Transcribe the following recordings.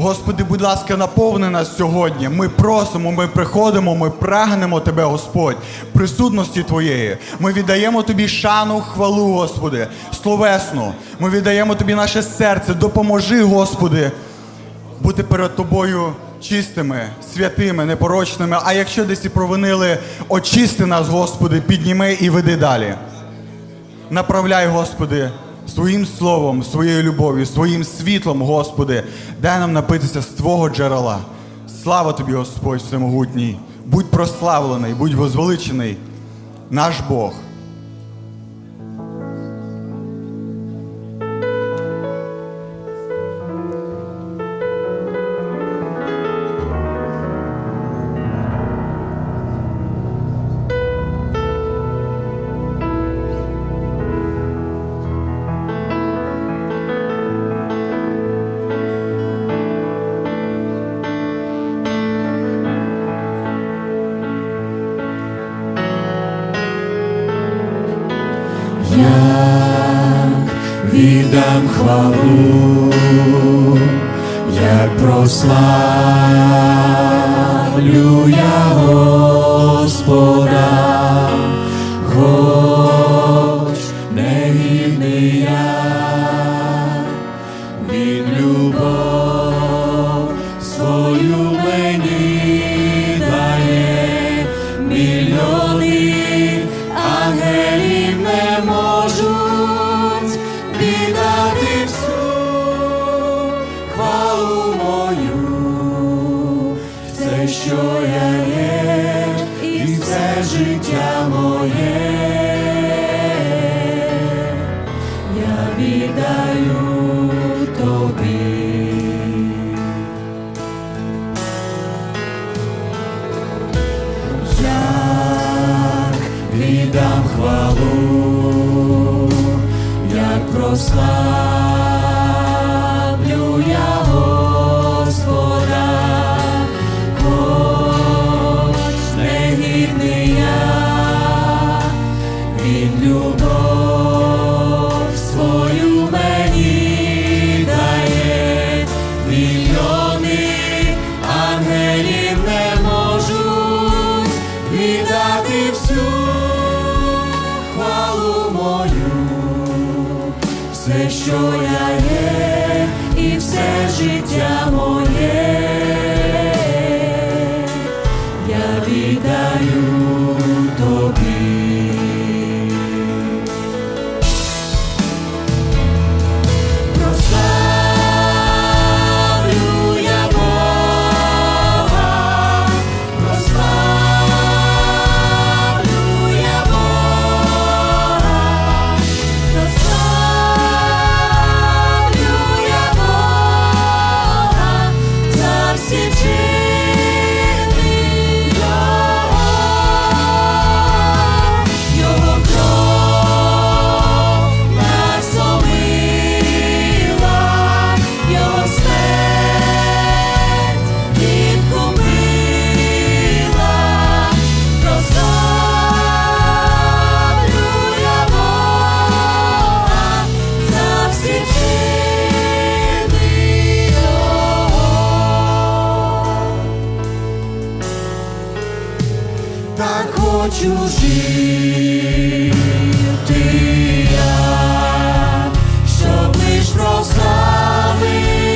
Господи, будь ласка, наповни нас сьогодні. Ми просимо, ми приходимо, ми прагнемо Тебе, Господь, присутності Твоєї. Ми віддаємо Тобі шану, хвалу, Господи, словесну. Ми віддаємо Тобі наше серце. Допоможи, Господи, бути перед Тобою чистими, святими, непорочними. А якщо десь і провинили, очисти нас, Господи, підніми і веди далі. Направляй, Господи, своїм словом, своєю любов'ю, своїм світлом, Господи, дай нам напитися з Твого джерела. Слава Тобі, Господь Всемогутній! Будь прославлений, будь возвеличений, наш Бог. Віддам хвалу, як прославлю я Господа, хоч все, що я є, і все життя моє, Так хочу жити я, щоб лиш прославити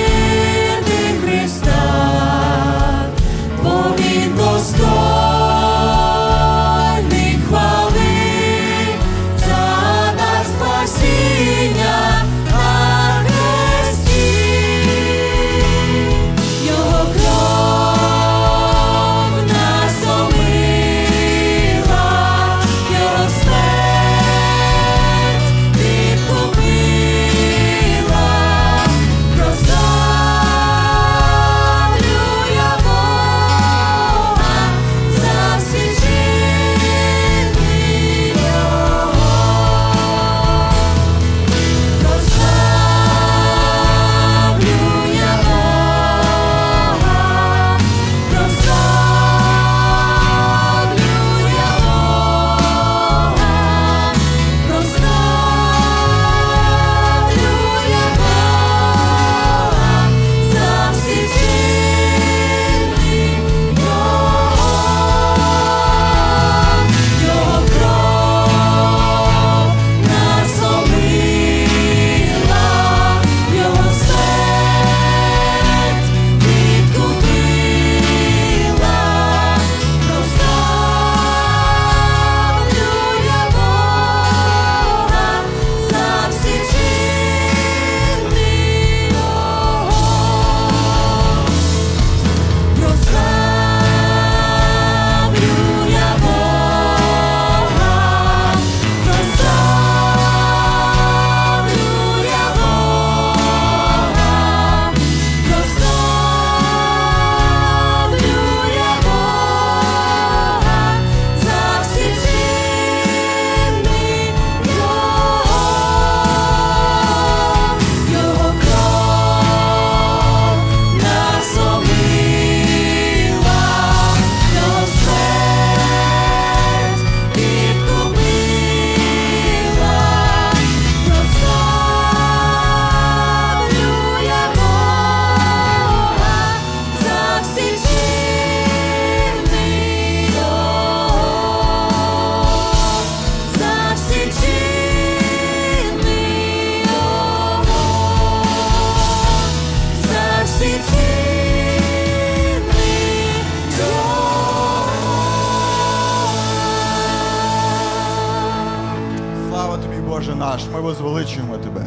наш, ми возвеличуємо Тебе.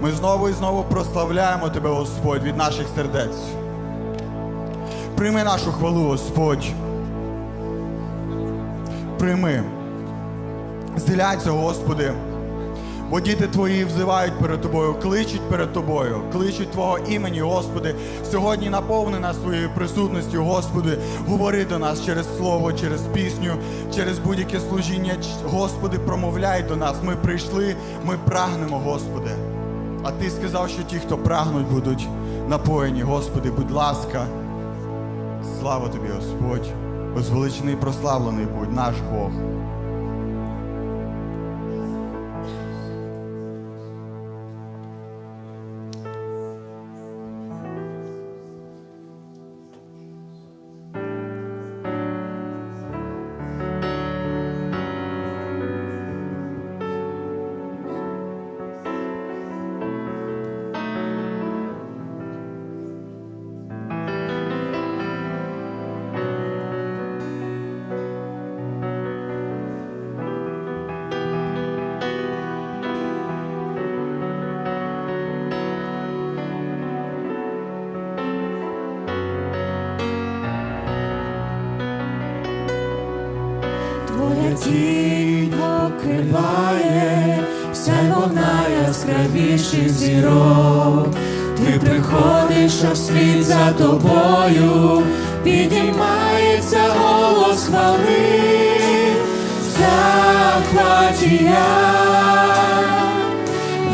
Ми знову і знову прославляємо Тебе, Господь, від наших сердець. Прийми нашу хвалу, Господь. Прийми. зділяйся, Господи. Бо діти твої взивають перед тобою, кличуть перед тобою, кличуть Твого імені, Господи. Сьогодні наповни нас своєю присутністю, Господи. Говори до нас через слово, через пісню, через будь-яке служіння. Господи, промовляй до нас. Ми прийшли, ми прагнемо, Господи. А Ти сказав, що ті, хто прагнуть, будуть напоєні. Господи, будь ласка. Слава тобі, Господь. Возвеличений і прославлений будь наш Бог. Тінь покриває, все вона яскравіших зірок. Ти приходиш, а світ за тобою, підіймається голос хвали, захваті я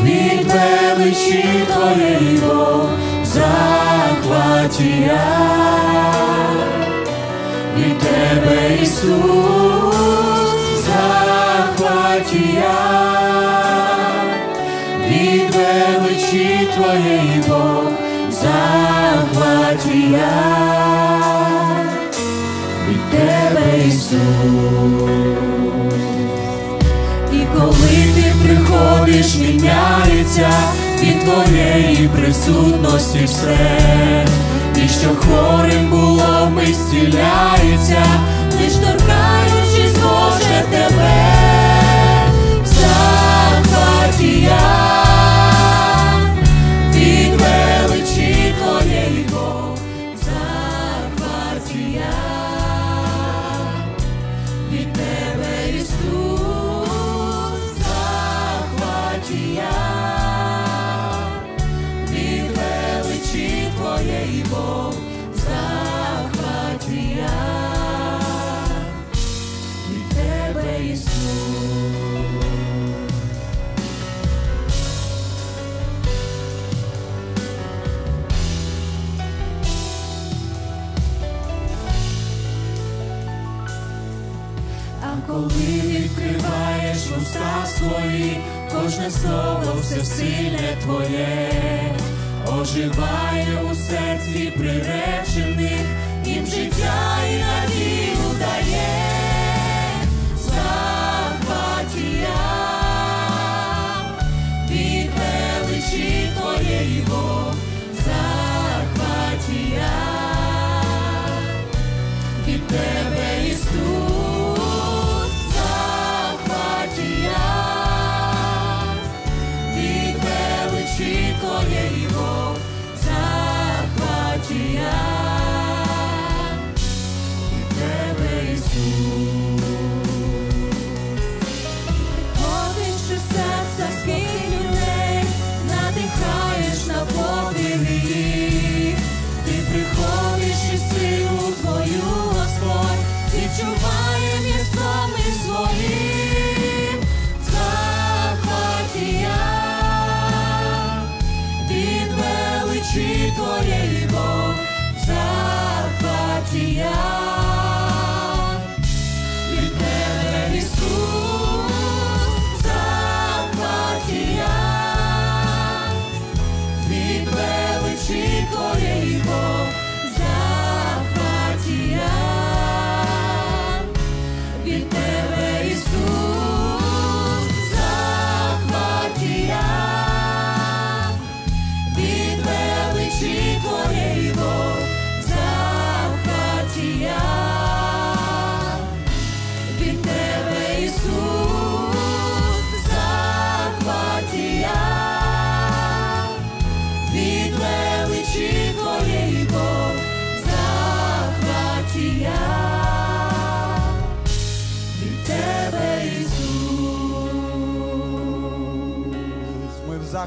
від величі твоєї Бог, захваті від тебе, Ісус, Твоєї Бог, захваті від тебе, Ісус. І коли ти приходиш, міняється від твоєї присутності все, і що хворим було, ми зціляється, лиш торкаючись, Боже, тебе, свої, кожне слово всесильне твоє, оживає у серці приречених, їм життя і надію дає,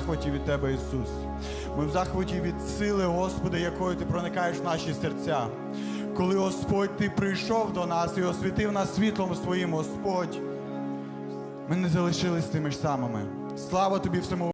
захваті від Тебе, Ісус. Ми в захваті від сили, Господи, якою Ти проникаєш в наші серця. Коли Господь Ти прийшов до нас і освітив нас світлом своїм, Господь, ми не залишились тими ж самими. Слава тобі всьому.